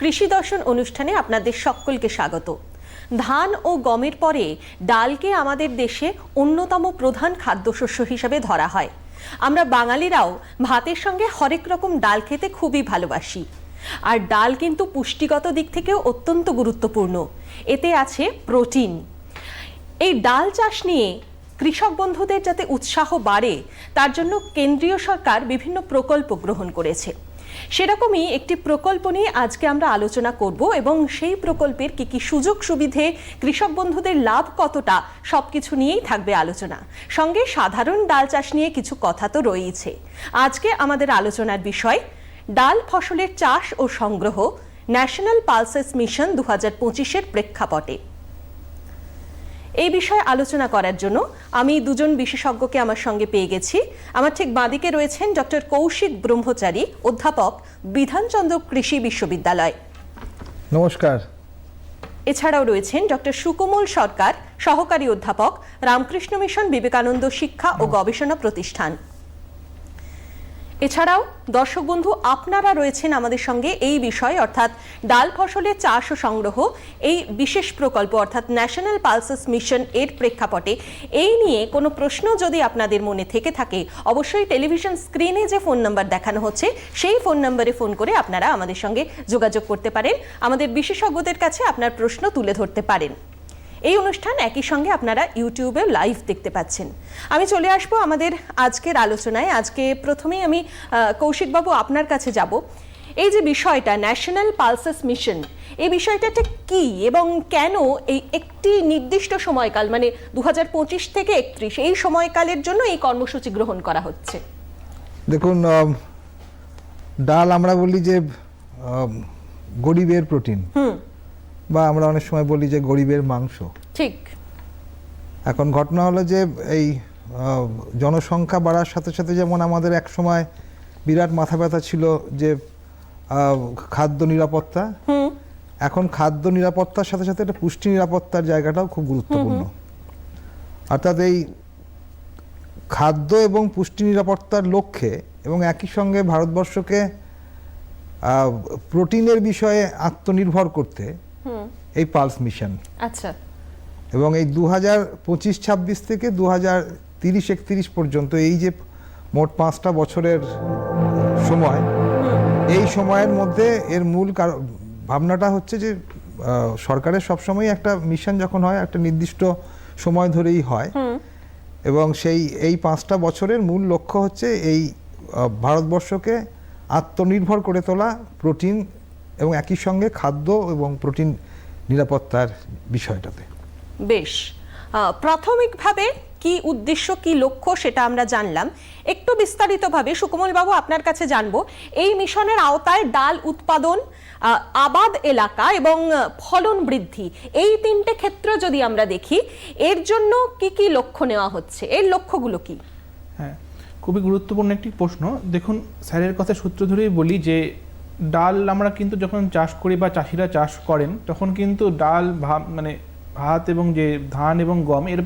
কৃষি দর্শন অনুষ্ঠানে আপনাদের সকলকে স্বাগত। ধান ও গমের পরে ডালকে আমাদের দেশে অন্যতম প্রধান খাদ্যশস্য হিসেবে ধরা হয়। আমরা বাঙালিরাও ভাতের সঙ্গে হরেক রকম ডাল খেতে খুবই ভালোবাসি। আর ডাল কিন্তু পুষ্টিগত দিক থেকেও অত্যন্ত গুরুত্বপূর্ণ। এতে আছে প্রোটিন। এই ডাল চাষ নিয়ে কৃষক বন্ধুদের যাতে উৎসাহ বাড়ে, তার জন্য কেন্দ্রীয় সরকার বিভিন্ন প্রকল্প গ্রহণ করেছে। সেরকমই একটি প্রকল্প নিয়ে আজকে আমরা আলোচনা করব এবং সেই প্রকল্পের কি কি সুযোগ সুবিধে, কৃষক বন্ধুদের লাভ কতটা, সবকিছু নিয়েই থাকবে আলোচনা। সঙ্গে সাধারণ ডাল চাষ নিয়ে কিছু কথা তো রয়েছে আজকে আমাদের আলোচনার বিষয়, ডাল ফসলের চাষ ও সংগ্রহ ন্যাশনাল পালসেস মিশন দু হাজার পঁচিশের প্রেক্ষাপটে। এই বিষয়ে আলোচনা করার জন্য আমি দুজন বিশেষজ্ঞকে আমার সঙ্গে পেয়ে গেছি। আমার ঠিক বাঁদিকে রয়েছেন ডক্টর কৌশিক ব্রহ্মচারী অধ্যাপক বিধানচন্দ্র কৃষি বিশ্ববিদ্যালয়। নমস্কার। এছাড়াও রয়েছেন ডক্টর সুকোমল সরকার সহকারী অধ্যাপক রামকৃষ্ণ মিশন বিবেকানন্দ শিক্ষা ও গবেষণা প্রতিষ্ঠান। এছাড়াও দর্শক বন্ধু, আপনারা রয়েছেন আমাদের সঙ্গে এই বিষয়, অর্থাৎ ডাল ফসলের চাষ ও সংগ্রহ, এই বিশেষ প্রকল্প, অর্থাৎ ন্যাশনাল পালসেস মিশন এর প্রেক্ষাপটে। এই নিয়ে কোনো প্রশ্ন যদি আপনাদের মনে থেকে থাকে, অবশ্যই টেলিভিশন স্ক্রিনে যে ফোন নাম্বার দেখানো হচ্ছে, সেই ফোন নাম্বারে ফোন করে আপনারা আমাদের সঙ্গে যোগাযোগ করতে পারেন। আমাদের বিশেষজ্ঞদের কাছে আপনার প্রশ্ন তুলে ধরতে পারেন। এই অনুষ্ঠান একই সঙ্গে আপনারা ইউটিউবে লাইভ দেখতে পাচ্ছেন। আমি চলে আসব আমাদের আজকের আলোচনায়। আজকে প্রথমেই আমি কৌশিকবাবু আপনার কাছে যাব। এই যে বিষয়টা ন্যাশনাল পালসেস মিশন এই বিষয়টা ঠিক কি এবং কেন এই একটি নির্দিষ্ট সময়কাল মানে দু হাজার পঁচিশ থেকে একত্রিশ এই সময়কালের জন্য এই কর্মসূচি গ্রহণ করা হচ্ছে? দেখুন ডাল আমরা বলি যে গরিবের প্রোটিন। বা আমরা অনেক সময় বলি যে গরিবের মাংস। ঠিক। এখন ঘটনা হলো যে এই জনসংখ্যা বাড়ার সাথে সাথে যেমন আমাদের এক সময় বিরাট মাথা ব্যথা ছিল যে খাদ্য নিরাপত্তা। এখন খাদ্য নিরাপত্তার সাথে সাথে একটা পুষ্টি নিরাপত্তার জায়গাটাও খুব গুরুত্বপূর্ণ। অর্থাৎ এই খাদ্য এবং পুষ্টি নিরাপত্তার লক্ষ্যে এবং একই সঙ্গে ভারতবর্ষকে আহ, প্রোটিনের বিষয়ে আত্মনির্ভর করতে এই পালস মিশন। আচ্ছা। এবং এই দু হাজার পঁচিশ ছাব্বিশ থেকে দু হাজার তিরিশ একত্রিশ পর্যন্ত এই যে মোট পাঁচটা বছরের সময় এই সময়ের মধ্যে এর মূল ভাবনাটা হচ্ছে যে সরকারের সবসময় একটা মিশন যখন হয় একটা নির্দিষ্ট সময় ধরেই হয়। এবং সেই এই পাঁচটা বছরের মূল লক্ষ্য হচ্ছে এই ভারতবর্ষকে আত্মনির্ভর করে তোলা প্রোটিন এবং একই সঙ্গে খাদ্য এবং প্রোটিন নিরাপত্তার বিষয়টাতে। বেশ। প্রাথমিকভাবে কি উদ্দেশ্য কি লক্ষ্য সেটা আমরা জানলাম। একটু বিস্তারিতভাবে সুকমল বাবু আপনার কাছে জানব এই মিশনের আওতায় ডাল উৎপাদন আবাদ এলাকা এবং ফলন বৃদ্ধি এই তিনটে ক্ষেত্র যদি আমরা দেখি এর জন্য কি কি লক্ষ্য নেওয়া হচ্ছে? এর লক্ষ্যগুলো কি? হ্যাঁ খুবই গুরুত্বপূর্ণ একটি প্রশ্ন। দেখুন স্যারের কথা সূত্র ধরেই বলি যে ডাল আমরা কিন্তু যখন চাষ করি বা চাষিরা চাষ করেন তখন কিন্তু ডাল ভাত মানে ভাত এবং যে ধান এবং গম এর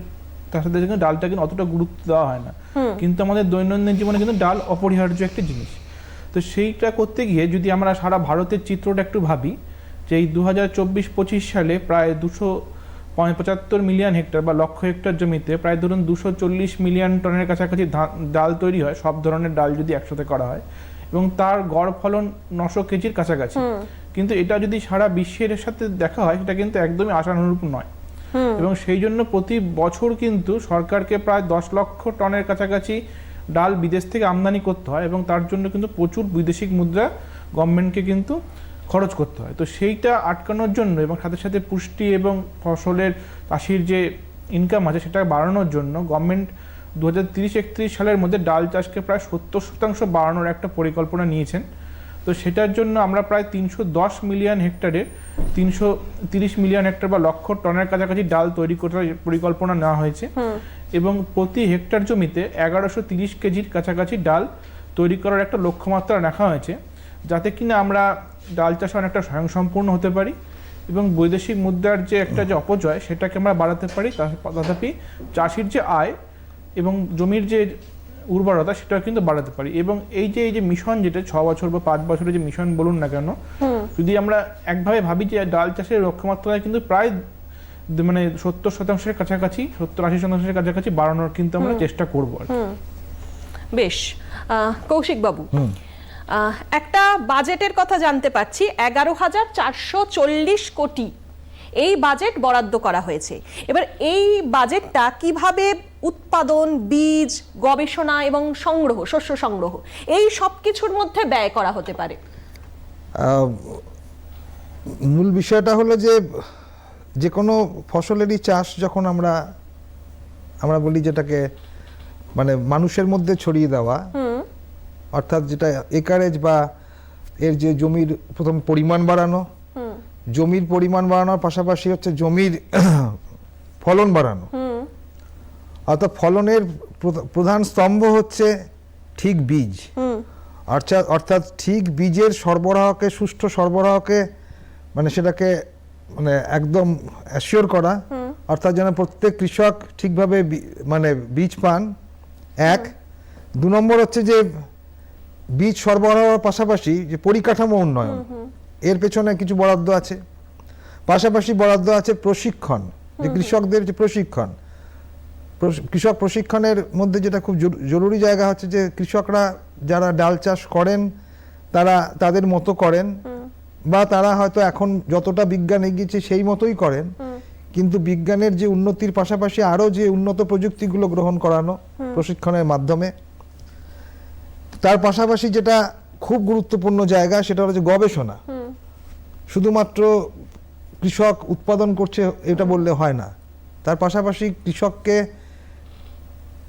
তার সাথে কিন্তু ডালটা কিন্তু অতটা গুরুত্ব দেওয়া হয় না। কিন্তু আমাদের দৈনন্দিন জীবনে কিন্তু ডাল অপরিহার্য একটা জিনিস। তো সেইটা করতে গিয়ে যদি আমরা সারা ভারতের চিত্রটা একটু ভাবি যে এই দু হাজার চব্বিশ পঁচিশ সালে প্রায় দুশো পঁচাত্তর মিলিয়ন হেক্টর বা লক্ষ হেক্টর জমিতে প্রায় ধরুন দুশো চল্লিশ মিলিয়ন টনের কাছাকাছি ডাল তৈরি হয়। সব ধরনের ডাল যদি একসাথে করা হয় এবং তার গড় ফলন নশো কেজির কাছাকাছি। কিন্তু এটা যদি সারা বিশ্বের সাথে দেখা হয় সেটা কিন্তু একদমই আশানুরূপ নয়। এবং সেই জন্য প্রতি বছর কিন্তু সরকারকে প্রায় দশ লক্ষ টনের কাছাকাছি ডাল বিদেশ থেকে আমদানি করতে হয় এবং তার জন্য কিন্তু প্রচুর বৈদেশিক মুদ্রা গভর্নমেন্টকে কিন্তু খরচ করতে হয়। তো সেইটা আটকানোর জন্য এবং সাথে সাথে পুষ্টি এবং ফসলের চাষির যে ইনকাম আছে সেটা বাড়ানোর জন্য গভর্নমেন্ট দু হাজার তিরিশ একত্রিশ সালের মধ্যে ডাল চাষকে প্রায় সত্তর শতাংশ বাড়ানোর একটা পরিকল্পনা নিয়েছেন। তো সেটার জন্য আমরা প্রায় তিনশো দশ মিলিয়ন হেক্টরে তিনশো তিরিশ মিলিয়ন হেক্টর বা লক্ষ টনের কাছাকাছি ডাল তৈরি করার পরিকল্পনা নেওয়া হয়েছে। এবং প্রতি হেক্টর জমিতে এগারোশো তিরিশ কেজির কাছাকাছি ডাল তৈরি করার একটা লক্ষ্যমাত্রা রাখা হয়েছে যাতে কিনা আমরা ডাল চাষে অনেকটা স্বয়ংসম্পূর্ণ হতে পারি এবং বৈদেশিক মুদ্রার যে একটা যে অপচয় সেটাকে আমরা বাড়াতে পারি তথাপি চাষির যে আয় এবং জমির যে উর্বরতা সেটাও কিন্তু বাড়াতে পারি। এবং এই যে এই যে মিশন যেটা ছ বছর বা পাঁচ বছরের যে মিশন বলুন না কেন যদি আমরা একভাবে ভাবি যে ডাল চাষের লক্ষ্যমাত্রা কিন্তু প্রায় মানে সত্তর শতাংশের কাছাকাছি সত্তর আশি শতাংশের কাছাকাছি বাড়ানোর কিন্তু আমরা চেষ্টা করব আর বেশ। কৌশিক বাবু একটা বাজেটের কথা জানতে পাচ্ছি এগারো হাজার চারশো চল্লিশ কোটি এই বাজেট বরাদ্দ করা হয়েছে। এবার এই বাজেটটা কীভাবে উৎপাদন বীজ গবেষণা এবং সংগ্রহ শস্য সংগ্রহ এই সব কিছুর মধ্যে ব্যয় করা হতে পারে? মূল বিষয়টা হলো যে যে কোনো ফসলেরই চাষ যখন আমরা আমরা বলি যেটাকে মানে মানুষের মধ্যে ছড়িয়ে দেওয়া অর্থাৎ যেটা একারেজ বা এর যে জমির প্রথম পরিমাণ বাড়ানো জমির পরিমাণ বাড়ানোর পাশাপাশি হচ্ছে জমির ফলন বাড়ানো। অর্থাৎ ফলনের প্রধান স্তম্ভ হচ্ছে ঠিক বীজ। অর্থাৎ অর্থাৎ ঠিক বীজের সরবরাহকে সুষ্ঠু সরবরাহকে মানে সেটাকে মানে একদম অ্যাসিওর করা। অর্থাৎ যেন প্রত্যেক কৃষক ঠিকভাবে মানে বীজ পান। এক দু নম্বর হচ্ছে যে বীজ সরবরাহের পাশাপাশি যে পরিকাঠামো উন্নয়ন। এর পেছনে কিছু বরাদ্দ আছে। পাশাপাশি বরাদ্দ আছে প্রশিক্ষণ। যে কৃষকদের যে প্রশিক্ষণ। কৃষক প্রশিক্ষণের মধ্যে যেটা খুব জরু- জরুরি জায়গা হচ্ছে যে কৃষকরা যারা ডাল চাষ করেন তারা তাদের মতো করেন। বা তারা হয়তো এখন যতটা বিজ্ঞান এগিয়েছে সেই মতোই করেন। কিন্তু বিজ্ঞানের যে উন্নতির পাশাপাশি আরও যে উন্নত প্রযুক্তিগুলো গ্রহণ করানো প্রশিক্ষণের মাধ্যমে তার পাশাপাশি যেটা খুব গুরুত্বপূর্ণ জায়গা সেটা হচ্ছে গবেষণা। শুধুমাত্র কৃষক উৎপাদন করছে এটা বললে হয় না। তার পাশাপাশি কৃষককে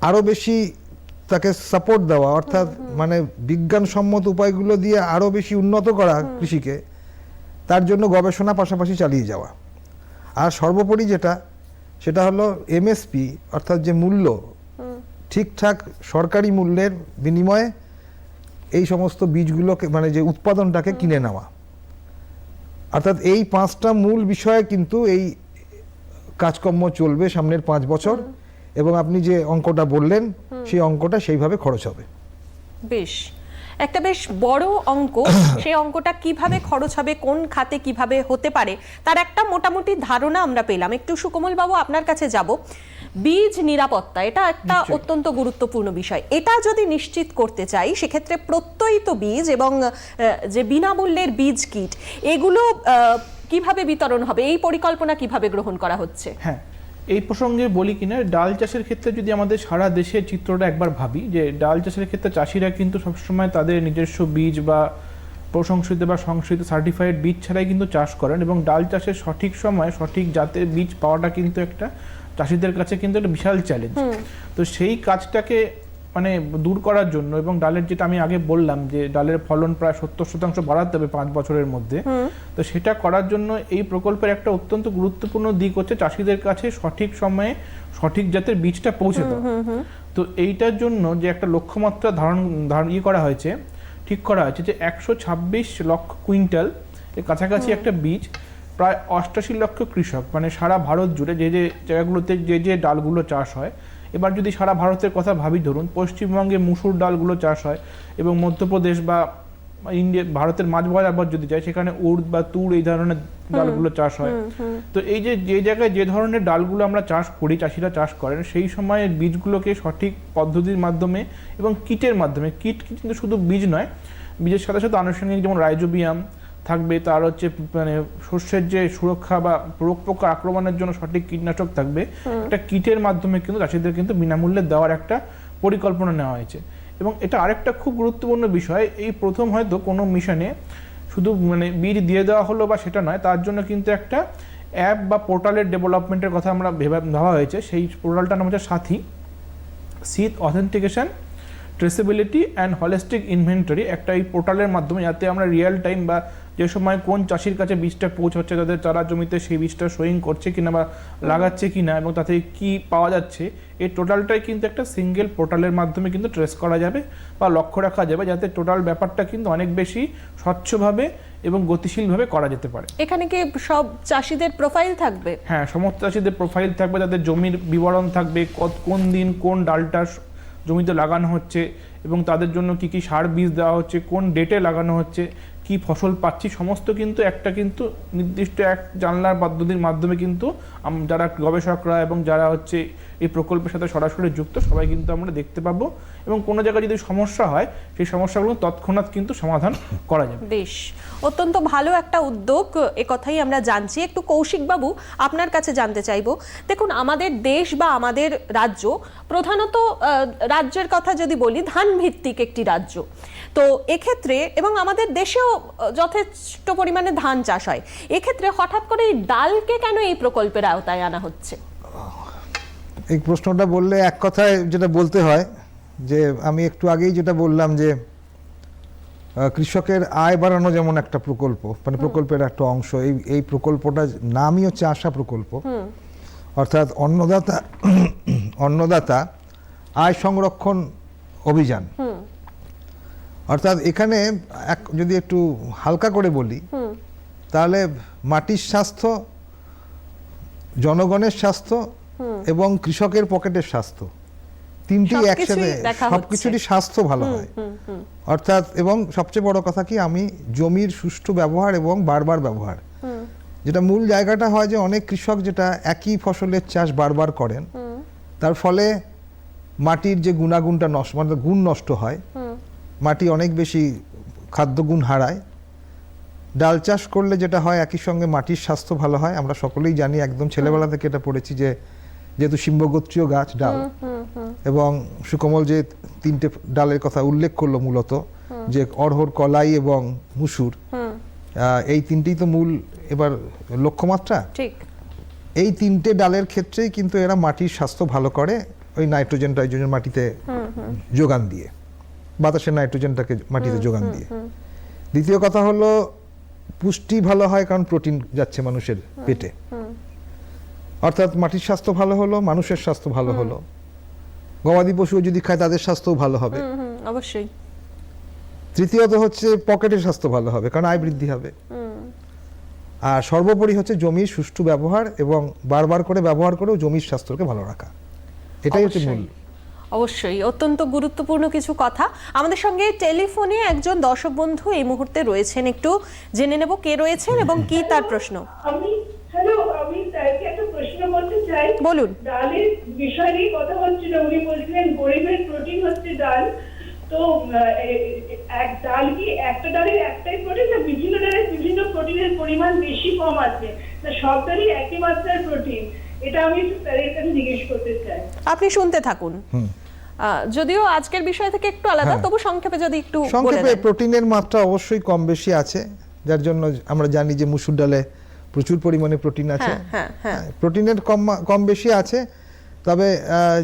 আরও বেশি তাকে সাপোর্ট দেওয়া অর্থাৎ মানে বিজ্ঞানসম্মত উপায়গুলো দিয়ে আরও বেশি উন্নত করা কৃষিকে তার জন্য গবেষণা পাশাপাশি চালিয়ে যাওয়া। আর সর্বোপরি যেটা সেটা হলো এমএসপি অর্থাৎ যে মূল্য ঠিকঠাক সরকারি মূল্যের বিনিময়ে এই সমস্ত বীজগুলোকে মানে যে উৎপাদনটাকে কিনে নেওয়া। অর্থাৎ এই পাঁচটা মূল বিষয়ে কিন্তু এই কাজকর্ম চলবে সামনের পাঁচ বছর। এবং আপনি যে অঙ্কটা বললেন সেই অঙ্কটা সেইভাবে খরচ হবে। বেশ। একটা বেশ বড় অঙ্ক সেই অঙ্কটা কীভাবে খরচ হবে কোন খাতে কীভাবে হতে পারে তার একটা মোটামুটি ধারণা আমরা পেলাম। একটু সুকমল বাবু আপনার কাছে যাব। বীজ নিরাপত্তা এটা একটা অত্যন্ত গুরুত্বপূর্ণ বিষয়। এটা যদি নিশ্চিত করতে চাই সেক্ষেত্রে প্রত্যয়িত বীজ এবং যে বিনামূল্যের বীজ কিট এগুলো কীভাবে বিতরণ হবে এই পরিকল্পনা কীভাবে গ্রহণ করা হচ্ছে? হ্যাঁ এই প্রসঙ্গে বলি কিনা ডাল চাষের ক্ষেত্রে যদি আমাদের সারা দেশের চিত্রটা একবার ভাবি যে ডাল চাষের ক্ষেত্রে চাষিরা কিন্তু সবসময় তাদের নিজস্ব বীজ বা প্রশংসিত বা সংশোধিত সার্টিফাইড বীজ ছাড়াই কিন্তু চাষ করেন এবং ডাল চাষের সঠিক সময় সঠিক জাতের বীজ পাওয়াটা কিন্তু একটা চাষিদের কাছে কিন্তু একটা বিশাল চ্যালেঞ্জ তো সেই কাজটাকে মানে দূর করার জন্য এবং ডালের যেটা আমি আগে বললাম যে ডালের ফলন প্রায় সত্তর শতাংশ বাড়াতে হবে পাঁচ বছরের মধ্যে। তো সেটা করার জন্য এই প্রকল্পের একটা অত্যন্ত গুরুত্বপূর্ণ দিক হচ্ছে চাষিদের কাছে সঠিক সময়ে সঠিক জাতের বীজটা পৌঁছে দেওয়া। তো এইটার জন্য যে একটা লক্ষ্যমাত্রা ধারণ ধারণ ইয়ে করা হয়েছে ঠিক করা হয়েছে যে একশো ছাব্বিশ লক্ষ কুইন্টাল এর কাছাকাছি একটা বীজ প্রায় অষ্টাশি লক্ষ কৃষক মানে সারা ভারত জুড়ে যে যে জায়গাগুলোতে যে যে ডালগুলো চাষ হয় এবার যদি সারা ভারতের কথা ভাবি ধরুন পশ্চিমবঙ্গে মুসুর ডালগুলো চাষ হয় এবং মধ্যপ্রদেশ বা ইন্ডিয়া ভারতের মাঝ বরাবর যদি যায় সেখানে উর্দ বা তুর এই ধরনের ডালগুলো চাষ হয়। তো এই যে যে জায়গায় যে ধরনের ডালগুলো আমরা চাষ করি চাষিরা চাষ করেন সেই সময় বীজগুলোকে সঠিক পদ্ধতির মাধ্যমে এবং কিটের মাধ্যমে কিট কিন্তু শুধু বীজ নয় বীজের সাথে সাথে আনুষঙ্গিক যেমন রাইজোবিয়াম থাকবে তার হচ্ছে মানে শস্যের যে সুরক্ষা বা রোগ পোকা আক্রমণের জন্য সঠিক কীটনাশক থাকবে একটা কিটের মাধ্যমে কিন্তু চাষিদের কিন্তু বিনামূল্যে দেওয়ার একটা পরিকল্পনা নেওয়া হয়েছে। এবং এটা আরেকটা খুব গুরুত্বপূর্ণ বিষয় এই প্রথম হয়তো কোনো মিশনে শুধু মানে বীজ দিয়ে দেওয়া হলো বা সেটা নয় তার জন্য কিন্তু একটা অ্যাপ বা পোর্টালের ডেভেলপমেন্টের কথা আমরা ভেবে ভাবা হয়েছে। সেই পোর্টালটার নাম হচ্ছে Sathi. Seed authentication traceability and holistic inventory একটা এই পোর্টালের মাধ্যমে যাতে আমরা রিয়েল টাইম বা যে সময় কোন চাষির কাছে বীজটা পৌঁছচ্ছে তাদের চারা জমিতে সেই বীজটা সোয়িং করছে কিনা বা লাগাচ্ছে কিনা এবং তাতে কি পাওয়া যাচ্ছে এই টোটালটাই কিন্তু একটা সিঙ্গেল পোর্টালের মাধ্যমে কিন্তু ট্রেস করা যাবে বা লক্ষ্য রাখা যাবে যাতে টোটাল ব্যাপারটা কিন্তু অনেক বেশি স্বচ্ছভাবে এবং গতিশীলভাবে করা যেতে পারে। এখানে কি সব চাষিদের প্রোফাইল থাকবে? হ্যাঁ সমস্ত চাষিদের প্রোফাইল থাকবে তাদের জমির বিবরণ থাকবে কত কোন দিন কোন ডালটা জমিতে লাগানো হচ্ছে এবং তাদের জন্য কি কি সার বীজ দেওয়া হচ্ছে কোন ডেটে লাগানো হচ্ছে কি ফসল পাচ্ছি, সমস্ত কিন্তু একটা কিন্তু নির্দিষ্ট এক জানলার পদ্ধতির মাধ্যমে কিন্তু যারা গবেষকরা এবং যারা হচ্ছে এই প্রকল্পের সাথে সরাসরি যুক্ত, সবাই কিন্তু আমরা দেখতে পাবো। এবং কোনো জায়গায় যদি সমস্যা হয় সেই সমস্যাগুলো তৎক্ষণাৎ কিন্তু সমাধান করা যাবে। বেশ। অত্যন্ত ভালো একটা উদ্যোগ এ কথাই আমরা জানছি। একটু কৌশিক বাবু আপনার কাছে জানতে চাইব। দেখুন আমাদের দেশ বা আমাদের রাজ্য প্রধানত রাজ্যের কথা যদি বলি ধান ভিত্তিক একটি রাজ্য। তো এক্ষেত্রে এবং আমাদের দেশেও যথেষ্ট পরিমাণে ধান চাষ হয়। এক্ষেত্রে হঠাৎ করে এই ডালকে কেন এই প্রকল্পের আওতায় আনা হচ্ছে? এই প্রশ্নটা বললে এক কথায় যেটা বলতে হয় যে আমি একটু আগেই যেটা বললাম যে কৃষকের আয় বাড়ানো যেমন একটা প্রকল্প মানে প্রকল্পের একটা অংশ এই এই প্রকল্পটা নামই হচ্ছে আশা প্রকল্প। অর্থাৎ অন্নদাতা অন্নদাতা আয় সংরক্ষণ অভিযান। অর্থাৎ এখানে এক যদি একটু হালকা করে বলি তাহলে মাটির স্বাস্থ্য জনগণের স্বাস্থ্য এবং কৃষকের পকেটের স্বাস্থ্য। তিনটি একসাথে সবকিছুরই স্বাস্থ্য ভালো হয়। অর্থাৎ এবং সবচেয়ে বড় কথা কি আমি জমির সুষ্ঠু ব্যবহার এবং বারবার ব্যবহার। যেটা মূল জায়গাটা হয় যে অনেক কৃষক যেটা একই ফসলের চাষ বারবার করেন তার ফলে মাটির যে গুণাগুণটা নষ্ট মানে গুণ নষ্ট হয় মাটি অনেক বেশি খাদ্য গুণ হারায়। ডাল চাষ করলে যেটা হয় একই সঙ্গে মাটির স্বাস্থ্য ভালো হয়। আমরা সকলেই জানি একদম ছেলেবেলা থেকে এটা পড়েছি যে যেহেতু সিম্বগোত্রীয় গাছ ডাল। এবং সুকমল যে তিনটে ডালের কথা উল্লেখ করল মূলত যে অড়হর কলাই এবং মুসুর এই তিনটেই তো মূল এবার লক্ষ্যমাত্রা? ঠিক। এই তিনটে ডালের ক্ষেত্রেই কিন্তু এরা মাটির স্বাস্থ্য ভালো করে ওই নাইট্রোজেন টাইট্রোজেন মাটিতে যোগান দিয়ে। বাতাসের নাইট্রোজেনটাকে মাটিতে যোগান দিয়ে। দ্বিতীয় কথা হলো পুষ্টি ভালো হয় কারণ প্রোটিন যাচ্ছে মানুষের পেটে। অর্থাৎ মাটির স্বাস্থ্য ভালো হলো মানুষের স্বাস্থ্য ভালো হলো। গবাদি পশুও যদি খায় তাদের স্বাস্থ্যও ভালো হবে। হুম হুম অবশ্যই। তৃতীয়ত হচ্ছে পকেটের স্বাস্থ্য ভালো হবে কারণ আয় বৃদ্ধি হবে। আর সর্বোপরি হচ্ছে জমির সুষ্ঠু ব্যবহার এবং বারবার করে ব্যবহার করেও জমির স্বাস্থ্যকে ভালো রাখা। এটাই হচ্ছে মূল। অবশ্যই। অত্যন্ত গুরুত্বপূর্ণ কিছু কথা। আমাদের সঙ্গে টেলিফোনে একজন দর্শক বন্ধু এই মুহূর্তে রয়েছেন একটু জেনে নেব কে রয়েছেন এবং কি তার প্রশ্ন। আমি হ্যালো আমি একটা প্রশ্ন করতে চাই বলুন। ডালের বিষয় নিয়ে কথা হচ্ছিল উনি বলছিলেন গরিবের প্রোটিন হচ্ছে ডাল। তো এক ডাল কি একটা ডালের একটাই প্রোটিন না বিভিন্ন ডালের বিভিন্ন প্রোটিনের পরিমাণ বেশি কম আছে? না সব ডালই একই মাত্রার প্রোটিন। এটা আমি একটু স্যারের কাছে জিজ্ঞেস করতে চাই। আপনি শুনতে থাকুন। আহ, যদিও আজকের বিষয় থেকে একটু আলাদা হ্যাঁ। তবু সংক্ষেপে যদি একটু সংক্ষেপে প্রোটিনের মাত্রা অবশ্যই কম বেশি আছে যার জন্য আমরা জানি যে মুসুর ডালে প্রচুর পরিমাণে প্রোটিন আছে। হ্যাঁ, হ্যাঁ, হ্যাঁ। প্রোটিনের কম কম বেশি আছে। তবে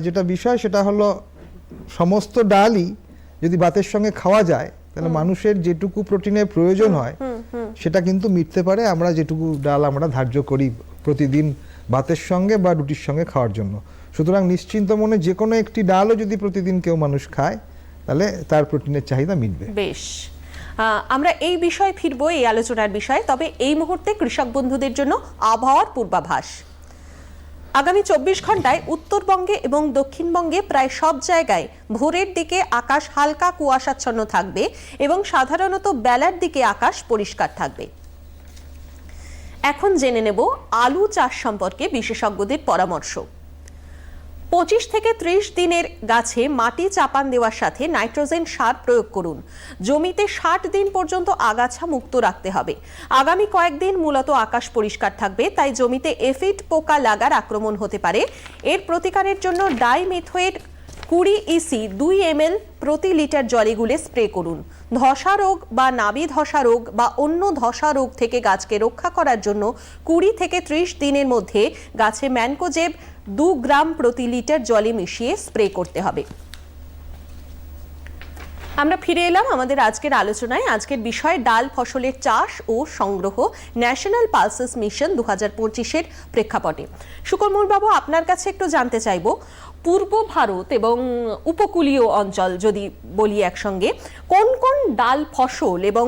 যেটা বিষয় সেটা হলো সমস্ত ডালই যদি ভাতের সঙ্গে খাওয়া যায় তাহলে মানুষের যেটুকু প্রোটিনের প্রয়োজন হয় সেটা কিন্তু মিটতে পারে আমরা যেটুকু ডাল আমরা ধার্য করি প্রতিদিন ভাতের সঙ্গে বা রুটির সঙ্গে খাওয়ার জন্য। সুতরাং নিশ্চিন্ত মনে যে কোনো একটি ডালও যদি প্রতিদিন কেউ মানুষ খায় তাহলে তার প্রোটিনের চাহিদা মিটবে। বেশ। আমরা এই বিষয়ে ফিরবো, এই আলোচনার বিষয়ে। তবে এই মুহূর্তে কৃষক বন্ধুদের জন্য আবহাওয়ার পূর্বাভাস। আগামী চব্বিশ ঘন্টায় উত্তরবঙ্গে এবং দক্ষিণবঙ্গে প্রায় সব জায়গায় ভোরের দিকে আকাশ হালকা কুয়াশাচ্ছন্ন থাকবে এবং সাধারণত বেলার দিকে আকাশ পরিষ্কার থাকবে। এখন জেনে নেব আলু চাষ সম্পর্কে বিশেষজ্ঞদের পরামর্শ। পঁচিশ থেকে ত্রিশ দিনের গাছে মাটি চাপান দেওয়ার সাথে নাইট্রোজেন সার প্রয়োগ করুন। জমিতে ষাট দিন পর্যন্ত আগাছা মুক্ত রাখতে হবে। আগামী কয়েকদিন মূলত আকাশ পরিষ্কার থাকবে, তাই জমিতে এফিড পোকা লাগার আক্রমণ হতে পারে। এর প্রতিকারের জন্য ডাইমেথোয়েট কুড়ি ইসি দুই এমএল প্রতি লিটার জলে গুলে স্প্রে করুন। ধসা রোগ বা নাবি ধসা রোগ বা অন্য ধসা রোগ থেকে গাছকে রক্ষা করার জন্য কুড়ি থেকে ত্রিশ দিনের মধ্যে গাছে ম্যানকোজেব দু গ্রাম প্রতি লিটার জলে মিশিয়ে স্প্রে করতে হবে। আমরা ফিরে এলাম আমাদের আজকের আলোচনায়। আজকের বিষয়, ডাল ফসলের চাষ ও সংগ্রহ, ন্যাশনাল পালসেস মিশন দু হাজার পঁচিশের প্রেক্ষাপটে। সুকর্মল বাবু আপনার কাছে একটু জানতে চাইব পূর্ব ভারত এবং উপকূলীয় অঞ্চল যদি বলি একসঙ্গে কোন কোন ডাল ফসল এবং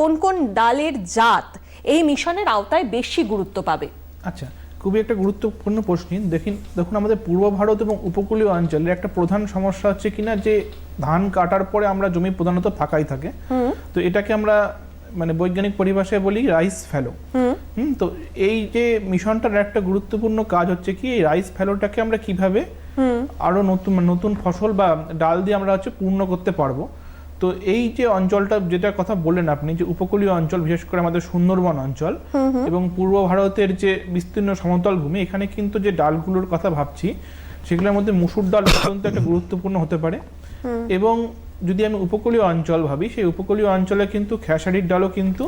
কোন কোন ডালের জাত এই মিশনের আওতায় বেশি গুরুত্ব পাবে? আচ্ছা খুবই একটা গুরুত্বপূর্ণ প্রশ্ন। দেখুন দেখুন আমাদের পূর্ব ভারত এবং উপকূলীয় অঞ্চলের একটা প্রধান সমস্যা হচ্ছে কিনা যে ধান কাটার পরে আমরা জমি প্রধানত ফাঁকাই থাকে। তো এটাকে আমরা মানে বৈজ্ঞানিক পরিভাষায় বলি রাইস ফ্যালো হুম তো এই যে মিশনটার একটা গুরুত্বপূর্ণ কাজ হচ্ছে কি এই রাইস ফ্যালোটাকে আমরা কীভাবে আরও নতুন নতুন ফসল বা ডাল দিয়ে আমরা হচ্ছে পূর্ণ করতে পারব। তো এই যে অঞ্চলটা যেটা কথা বললেন আপনি যে উপকূলীয় অঞ্চল বিশেষ করে আমাদের সুন্দরবন অঞ্চল এবং পূর্ব ভারতের যে বিস্তীর্ণ সমতল ভূমি এখানে কিন্তু যে ডালগুলোর কথা ভাবছি সেগুলোর মধ্যে মুসুর ডাল অত্যন্ত একটা গুরুত্বপূর্ণ হতে পারে। এবং যদি আমি উপকূলীয় অঞ্চল ভাবি সেই উপকূলীয় অঞ্চলে কিন্তু খেসারির ডালও কিন্তু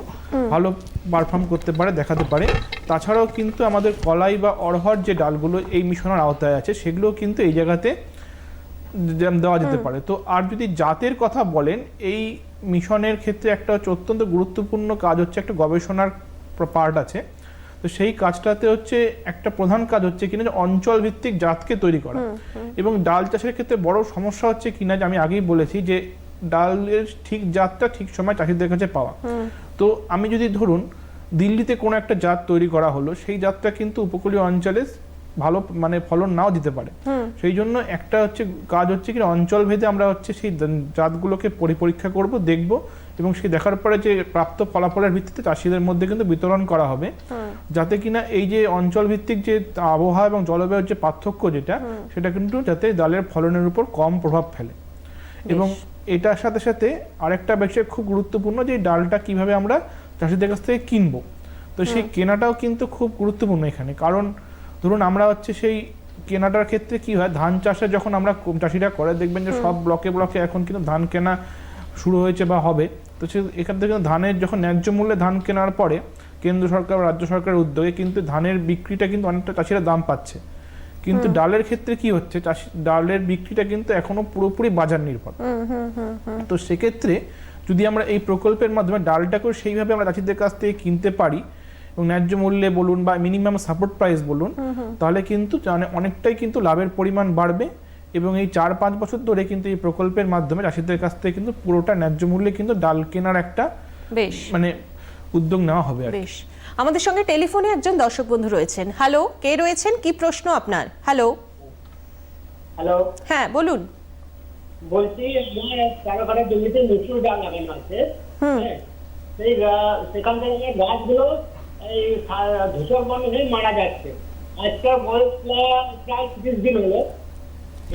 ভালো পারফর্ম করতে পারে দেখাতে পারে। তাছাড়াও কিন্তু আমাদের কলাই বা অরহর যে ডালগুলো এই মিশনের আওতায় আছে সেগুলো কিন্তু এই জায়গাতে দেওয়া যেতে পারে। তো আর যদি জাতের কথা বলেন এই মিশনের ক্ষেত্রে একটা হচ্ছে অত্যন্ত গুরুত্বপূর্ণ কাজ হচ্ছে একটা গবেষণার পার্ট আছে। তো সেই কাজটাতে হচ্ছে একটা প্রধান কাজ হচ্ছে কিনা যে অঞ্চল ভিত্তিক জাতকে তৈরি করা। এবং ডাল চাষের ক্ষেত্রে বড় সমস্যা হচ্ছে কিনা যে আমি আগেই বলেছি যে ডালের ঠিক জাতটা ঠিক সময় চাষিদের কাছে পাওয়া। তো আমি যদি ধরুন দিল্লিতে কোনো একটা জাত তৈরি করা হলো সেই জাতটা কিন্তু উপকূলীয় অঞ্চলে ভালো মানে ফলন নাও দিতে পারে। সেই জন্য একটা হচ্ছে কাজ হচ্ছে কি অঞ্চল ভেদে আমরা হচ্ছে সেই জাতগুলোকে পরিপরীক্ষা করব দেখব এবং সেই দেখার পরে যে প্রাপ্ত ফলাফলের ভিত্তিতে চাষিদের মধ্যে কিন্তু বিতরণ করা হবে। যাতে কিনা এই যে অঞ্চল ভিত্তিক যে আবহাওয়া এবং জলবায়ুর যে পার্থক্য যেটা সেটা কিন্তু যাতে ডালের ফলনের উপর কম প্রভাব ফেলে। এবং এটার সাথে সাথে আরেকটা বিষয় খুব গুরুত্বপূর্ণ যে ডালটা কীভাবে আমরা চাষিদের কাছ থেকে কিনবো। তো সেই কেনাটাও কিন্তু খুব গুরুত্বপূর্ণ এখানে। কারণ ধরুন আমরা হচ্ছে সেই কেনাটার ক্ষেত্রে কি হয় ধান চাষে যখন আমরা চাষিরা করে দেখবেন যে সব ব্লকে ব্লকে এখন কিন্তু ধান কেনা শুরু হয়েছে বা হবে তো সে এখান থেকে ধানের যখন ন্যায্য মূল্যে ধান কেনার পরে কেন্দ্র সরকার বা রাজ্য সরকারের উদ্যোগে কিন্তু ধানের বিক্রিটা কিন্তু অনেকটা চাষিরা দাম পাচ্ছে। কিন্তু ডালের ক্ষেত্রে কি হচ্ছে চাষি ডালের বিক্রিটা কিন্তু এখনও পুরোপুরি বাজার নির্ভর তো সেক্ষেত্রে যদি আমরা এই প্রকল্পের মাধ্যমে ডালটাকেও সেইভাবে আমরা চাষিদের কাছ থেকে কিনতে পারি এবং ন্যায্য মূল্যে বলুন বা মিনিমাম সাপোর্ট প্রাইস বলুন তাহলে কিন্তু অনেকটাই কিন্তু লাভের পরিমাণ বাড়বে। এবং এই চার পাঁচ বছর ধরে কিন্তু এই প্রকল্পের মাধ্যমে চাষিদের কাছ থেকে কিন্তু পুরোটা ন্যায্য মূল্যে কিন্তু ডাল কেনার একটা বেশ। মানে উদ্যোগ নেওয়া হবে আর বেশ। আমাদের সঙ্গে টেলিফোনে একজন দর্শক বন্ধু রয়েছেন। হ্যালো কে রয়েছেন? কি প্রশ্ন আপনার? হ্যালো। হ্যালো। হ্যাঁ বলুন। বলছি আমার তেরো জমিতে মসুর ডাল লাগানো আছে। হ্যাঁ সেই সেখান থেকে গাছগুলো এই ধূসর হয়ে মারা যাচ্ছে। আজকে বয়স প্রায়- প্রায় তিরিশ দিন হলো।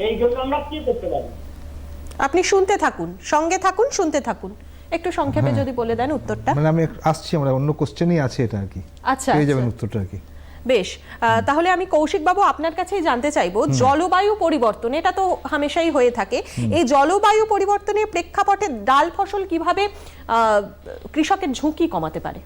এই জন্য আমরা কি করতে পারি? আপনি শুনতে থাকুন সঙ্গে থাকুন শুনতে থাকুন। একটু সংক্ষেপে যদি বলে দেন উত্তরটা। মানে আমি আসছি আমরা অন্য কোশ্চেনই আছে এটা আর কি। আচ্ছা, পেয়ে যাবেন আচ্ছা। উত্তরটা আর কি। বেশ আহ, তাহলে আমি কৌশিক বাবু আপনার কাছেই জানতে চাইব জলবায়ু পরিবর্তন এটা তো হামেশাই হয়ে থাকে। এই জলবায়ু পরিবর্তনের প্রেক্ষাপটে ডাল ফসল কীভাবে আহ, কৃষকের ঝুঁকি কমাতে পারে?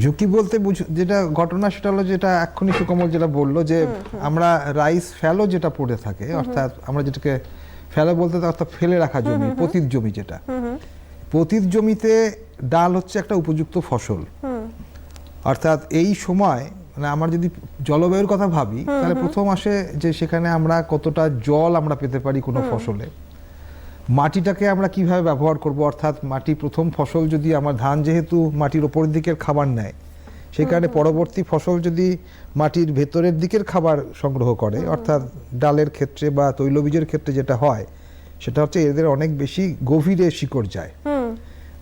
ঝুঁকি বলতে যেটা ঘটনা সেটা হলো যেটা এক্ষুনি সুকমল যেটা বলল যে আমরা রাইস ফ্যালো যেটা পড়ে থাকে অর্থাৎ আমরা যেটাকে ফ্যালো বলতে অর্থাৎ ফেলে রাখা জমি পতিত জমি যেটা। পতিত জমিতে ডাল হচ্ছে একটা উপযুক্ত ফসল। অর্থাৎ এই সময় মানে আমরা যদি জলবায়ুর কথা ভাবি তাহলে প্রথম আসে যে সেখানে আমরা কতটা জল আমরা পেতে পারি কোনো ফসলে। মাটিটাকে আমরা কীভাবে ব্যবহার করব? অর্থাৎ মাটি প্রথম ফসল যদি আমার ধান যেহেতু মাটির ওপর দিকের খাবার নেয় সেই কারণে পরবর্তী ফসল যদি মাটির ভেতরের দিকের খাবার সংগ্রহ করে অর্থাৎ ডালের ক্ষেত্রে বা তৈলবীজের ক্ষেত্রে যেটা হয় সেটা হচ্ছে এদের অনেক বেশি গভীরে শিকড় যায়।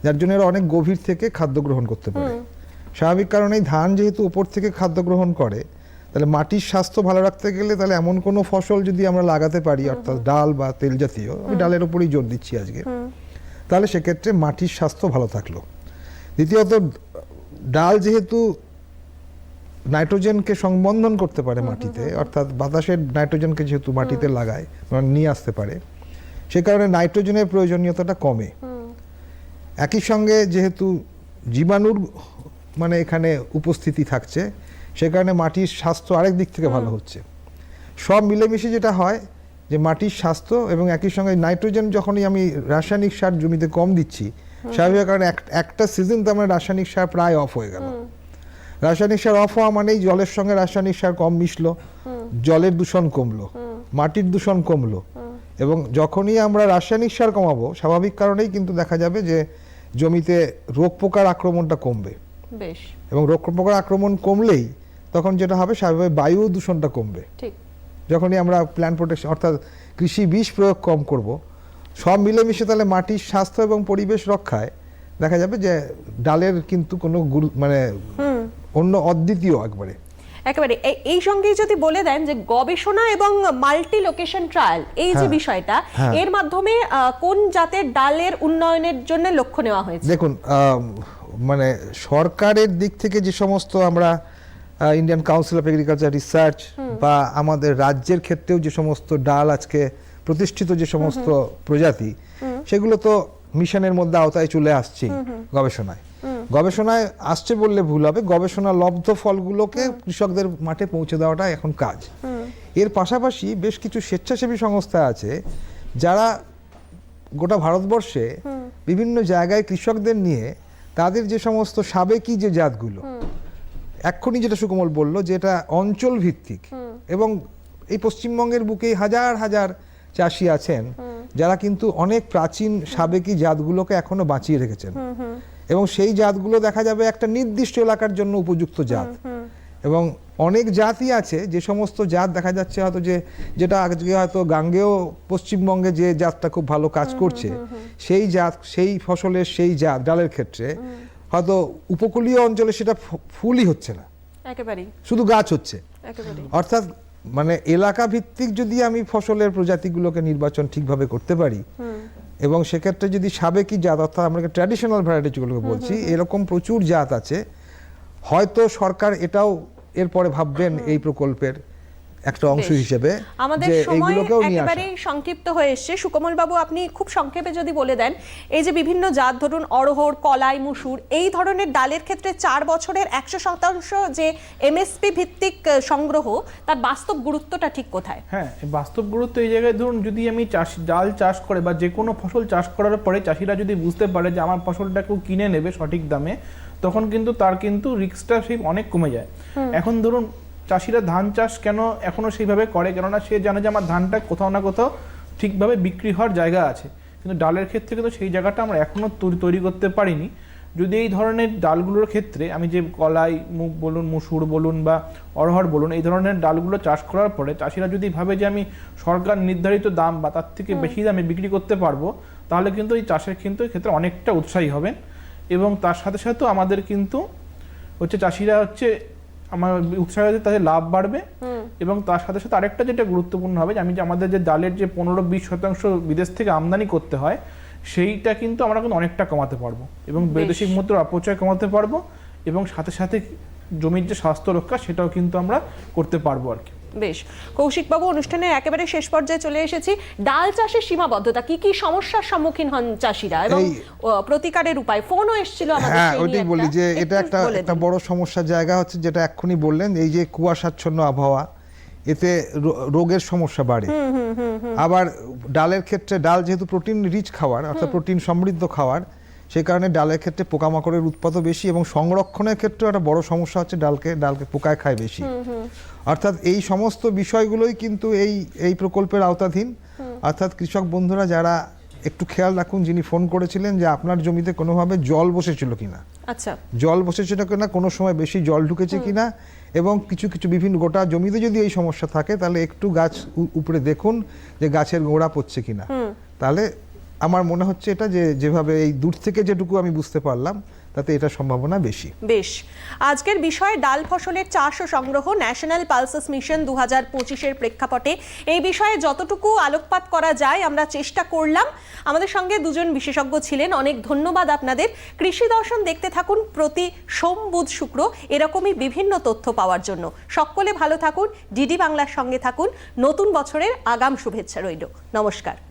যার জন্য এরা অনেক গভীর থেকে খাদ্য গ্রহণ করতে পারে। স্বাভাবিক কারণেই ধান যেহেতু উপর থেকে খাদ্য গ্রহণ করে তাহলে মাটির স্বাস্থ্য ভালো রাখতে গেলে তাহলে এমন কোনো ফসল যদি আমরা লাগাতে পারি অর্থাৎ ডাল বা তেল জাতীয় আমি ডালের উপরই জোর দিচ্ছি আজকে। তাহলে সেক্ষেত্রে মাটির স্বাস্থ্য ভালো থাকল। দ্বিতীয়ত ডাল যেহেতু নাইট্রোজেনকে সংবন্ধন করতে পারে মাটিতে অর্থাৎ বাতাসের নাইট্রোজেনকে যেহেতু মাটিতে লাগায় মানে নিয়ে আসতে পারে সে কারণে নাইট্রোজেনের প্রয়োজনীয়তাটা কমে। একই সঙ্গে যেহেতু জীবাণুর মানে এখানে উপস্থিতি থাকছে সে কারণে মাটির স্বাস্থ্য আরেক দিক থেকে ভালো হচ্ছে। সব মিলেমিশে যেটা হয় যে মাটির স্বাস্থ্য এবং একই সঙ্গে নাইট্রোজেন যখনই আমি রাসায়নিক সার জমিতে কম দিচ্ছি স্বাভাবিক কারণে একটা সিজন তো আমার রাসায়নিক সার প্রায় অফ হয়ে গেল। রাসায়নিক সার অফ হওয়া মানেই জলের সঙ্গে রাসায়নিক সার কম মিশলো জলের দূষণ কমলো মাটির দূষণ কমলো এবং যখনই আমরা রাসায়নিক সার কমাবো স্বাভাবিক কারণেই কিন্তু দেখা যাবে যে জমিতে রোগ পোকার আক্রমণটা কমবে। বেশ। এবং রোগ পোকার আক্রমণ কমলেই তখন যেটা হবে স্বাভাবিক বায়ু দূষণটা কমবে। ঠিক। যখনই আমরা প্ল্যান প্রোটেকশন অর্থাৎ কৃষি বিষ প্রয়োগ কম করব সব মিলেমিশে তাহলে মাটির স্বাস্থ্য এবং পরিবেশ রক্ষায় দেখা যাবে যে ডালের কিন্তু কোনো গুরু মানে অন্য অদ্বিতীয় একবারে। একেবারে। এই- সঙ্গেই যদি বলে দেন যে গবেষণা এবং মাল্টি লোকেশন ট্রায়াল এই যে হ্যাঁ, বিষয়টা হ্যাঁ। এর মাধ্যমে কোন জাতের ডালের উন্নয়নের জন্য লক্ষ্য নেওয়া হয়েছে? দেখুন মানে সরকারের দিক থেকে যে সমস্ত আমরা Indian Council of Agriculture Research বা আমাদের রাজ্যের ক্ষেত্রেও যে সমস্ত ডাল আজকে প্রতিষ্ঠিত যে সমস্ত প্রজাতি সেগুলো তো মিশনের মধ্যে আওতায় চলে আসছে গবেষণায়। গবেষণায় আসছে বললে ভুল হবে গবেষণা লব্ধ ফলগুলোকে কৃষকদের মাঠে পৌঁছে দেওয়াটা এখন কাজ। এর পাশাপাশি বেশ কিছু স্বেচ্ছাসেবী সংস্থা আছে যারা গোটা ভারতবর্ষে বিভিন্ন জায়গায় কৃষকদের নিয়ে তাদের যে সমস্ত সাবেকি যে জাতগুলো এক্ষুনি যেটা সুকমল বলল যে এটা অঞ্চল ভিত্তিক এবং এই পশ্চিমবঙ্গের বুকে হাজার হাজার চাষি আছেন যারা কিন্তু অনেক প্রাচীন সাবেকি জাতগুলোকে এখনও বাঁচিয়ে রেখেছেন। এবং সেই জাতগুলো দেখা যাবে একটা নির্দিষ্ট এলাকার জন্য উপযুক্ত জাত। এবং অনেক জাতই আছে যে সমস্ত জাত দেখা যাচ্ছে হয়তো যে যেটা আজকে হয়তো গাঙ্গেয় পশ্চিমবঙ্গে যে জাতটা খুব ভালো কাজ করছে সেই জাত সেই ফসলের সেই জাত ডালের ক্ষেত্রে হয়তো উপকূলীয় অঞ্চলে সেটা ফুলই হচ্ছে না। একেবারেই। শুধু গাছ হচ্ছে। অর্থাৎ মানে এলাকা ভিত্তিক যদি আমি ফসলের প্রজাতিগুলোকে নির্বাচন ঠিকভাবে করতে পারি এবং সেক্ষেত্রে যদি সাবেকি জাত অর্থাৎ আমরা ট্র্যাডিশনাল ভ্যারাইটিগুলোকে বলছি এরকম প্রচুর জাত আছে হয়তো সরকার এটাও এরপরে ভাববেন এই প্রকল্পের একটা অংশ হিসেবে আমাদের সময় একেবারেই সংক্ষিপ্ত হয়ে এসছে। সুকমল বাবু আপনি খুব সংক্ষেপে যদি বলে দেন এই যে বিভিন্ন জাত ধরুন অড়হর কলাই মুসুর এই ধরনের ডালের ক্ষেত্রে চার বছরের একশো শতাংশ যে এমএসপি ভিত্তিক সংগ্রহ তার বাস্তব গুরুত্বটা ঠিক কোথায়? হ্যাঁ বাস্তব গুরুত্ব এই জায়গায় ধরুন যদি আমি চাষ ডাল চাষ করে বা যে কোনো ফসল চাষ করার পরে চাষিরা যদি বুঝতে পারে যে আমার ফসলটা কেউ কিনে নেবে সঠিক দামে তখন কিন্তু তার কিন্তু রিস্কটা সেই অনেক কমে যায়। এখন ধরুন চাষিরা ধান চাষ কেন এখনও সেইভাবে করে? কেননা সে জানে যে আমার ধানটা কোথাও না কোথাও ঠিকভাবে বিক্রি হওয়ার জায়গা আছে। কিন্তু ডালের ক্ষেত্রে কিন্তু সেই জায়গাটা আমরা এখনও তৈরি- তৈরি করতে পারিনি। যদি এই ধরনের ডালগুলোর ক্ষেত্রে আমি যে কলাই মুগ বলুন মুসুর বলুন বা অরহর বলুন এই ধরনের ডালগুলো চাষ করার পরে চাষিরা যদি ভাবে যে আমি সরকার নির্ধারিত দাম বা তার থেকে বেশি দামে বিক্রি করতে পারব তাহলে কিন্তু এই চাষের কিন্তু এই ক্ষেত্রে অনেকটা উৎসাহী হবেন এবং তার সাথে সাথেও আমাদের কিন্তু হচ্ছে চাষিরা হচ্ছে আমার উৎসাহ তাদের লাভ বাড়বে। এবং তার সাথে সাথে আরেকটা যেটা গুরুত্বপূর্ণ হবে যে আমি যে আমাদের যে ডালের যে পনেরো বিশ শতাংশ বিদেশ থেকে আমদানি করতে হয় সেইটা কিন্তু আমরা কিন্তু অনেকটা কমাতে পারব। এবং বৈদেশিক মুদ্রার অপচয় কমাতে পারব এবং সাথে সাথে জমির যে স্বাস্থ্য রক্ষা সেটাও কিন্তু আমরা করতে পারব আর কি। বেশ কৌশিকবাবু অনুষ্ঠানের একেবারে শেষ পর্যায়ে চলে এসেছি। ডাল চাষের সীমাবদ্ধতা কি কি সমস্যার সম্মুখীন হন চাষিরা? এবং প্রতিকারের উপায় ফোনও এসেছিল আমাদের হ্যাঁ ওইটাই বলি যে এটা একটা একটা বড় সমস্যার জায়গা হচ্ছে যেটা এক্ষুনি বললেন এই যে কুয়াশাচ্ছন্ন আবহাওয়া এতে রোগের সমস্যা বাড়ে। আবার ডালের ক্ষেত্রে ডাল যেহেতু প্রোটিন রিচ খাবার অর্থাৎ প্রোটিন সমৃদ্ধ খাবার সেই কারণে ডালের ক্ষেত্রে পোকামাকড়ের উৎপাদও বেশি এবং সংরক্ষণের ক্ষেত্রেও একটা বড় সমস্যা হচ্ছে ডালকে ডালকে পোকায় খায় বেশি। অর্থাৎ এই সমস্ত বিষয়গুলোই কিন্তু এই এই প্রকল্পের আওতাধীন। অর্থাৎ কৃষক বন্ধুরা যারা একটু খেয়াল রাখুন যিনি ফোন করেছিলেন যে আপনার জমিতে কোনোভাবে জল বসেছিল কিনা। আচ্ছা। জল বসেছিল কিনা কোনো সময় বেশি জল ঢুকেছে কিনা এবং কিছু কিছু বিভিন্ন গোটা জমিতে যদি এই সমস্যা থাকে তাহলে একটু গাছ উপরে দেখুন যে গাছের গোড়া পড়ছে কিনা। তাহলে আমার মনে হচ্ছে এটা যে যেভাবে এই দূর থেকে যেটুকু আমি বুঝতে পারলাম, তাতে এটা সম্ভাবনা বেশি। বেশ। আজকের বিষয় ডাল ফসলের চাষ ও সংগ্রহ ন্যাশনাল পালসেস মিশন দু হাজার পঁচিশের প্রেক্ষাপটে। এই বিষয়ে যতটুকু আলোকপাত করা যায়, আমরা চেষ্টা করলাম। আমাদের সঙ্গে দুজন বিশেষজ্ঞ ছিলেন। অনেক ধন্যবাদ আপনাদের। কৃষি দর্শন দেখতে থাকুন প্রতি সোম, বুধ, শুক্র। এরকমই বিভিন্ন তথ্য পাওয়ার জন্য। সকলে ভালো থাকুন। ডিডি বাংলার সঙ্গে থাকুন। নতুন বছরের আগাম শুভেচ্ছা রইল। নমস্কার।